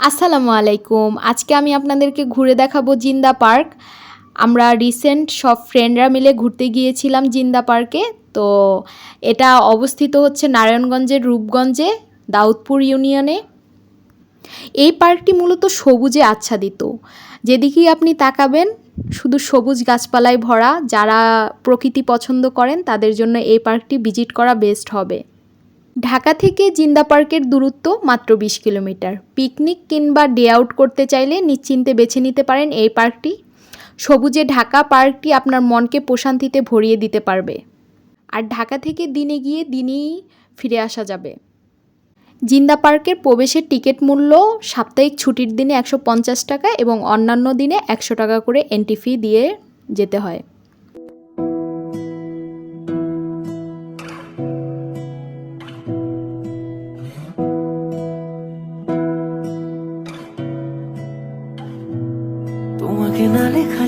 আসসালামু আলাইকুম। আজকে আমি আপনাদেরকে ঘুরে দেখাবো জিন্দা পার্ক। আমরা রিসেন্ট সব ফ্রেন্ডরা মিলে ঘুরতে গিয়েছিলাম জিন্দা পার্কে। তো এটা অবস্থিত হচ্ছে নারায়ণগঞ্জের রূপগঞ্জে, দাউদপুর ইউনিয়নে এই পার্কটি মূলত সবুজে আচ্ছাদিত। যেদিকেই আপনি তাকাবেন, শুধু সবুজ গাছপালায় ভরা, যারা প্রকৃতি পছন্দ করেন, তাদের জন্য এই পার্কটি ভিজিট করা বেস্ট হবে। ঢাকা থেকে জিন্দা পার্কের দূরত্ব মাত্র বিশ কিলোমিটার। পিকনিক কিংবা ডে আউট করতে চাইলে নিশ্চিন্তে বেছে নিতে পারেন এই পার্কটি। সবুজে ঢাকা পার্কটি আপনার মনকে প্রশান্তিতে ভরিয়ে দিতে পারবে। আর ঢাকা থেকে দিনে গিয়ে দিনেই ফিরে আসা যাবে। জিন্দা পার্কের প্রবেশের টিকিট মূল্য সাপ্তাহিক ছুটির দিনে একশো পঞ্চাশ টাকা এবং অন্যান্য দিনে একশো টাকা করে এন্ট্রি ফি দিয়ে যেতে হয়।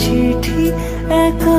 চিঠি একা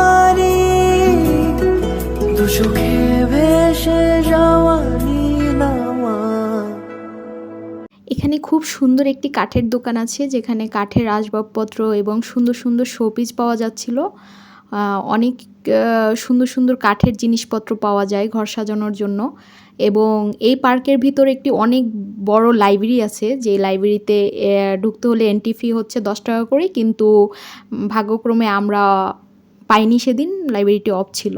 এখানে খুব সুন্দর একটি কাঠের দোকান আছে, যেখানে কাঠের আসবাবপত্র এবং সুন্দর সুন্দর শোপিস পাওয়া যাচ্ছিল। অনেক সুন্দর সুন্দর কাঠের জিনিসপত্র পাওয়া যায় ঘর সাজানোর জন্য। এবং এই পার্কের ভিতর একটি অনেক বড় লাইব্রেরি আছে, যে লাইব্রেরিতে ঢুকতে হলে এন্ট্রি ফি হচ্ছে দশ টাকা করে, কিন্তু ভাগ্যক্রমে আমরা পাইনি সেদিন, লাইব্রেরিটি অফ ছিল।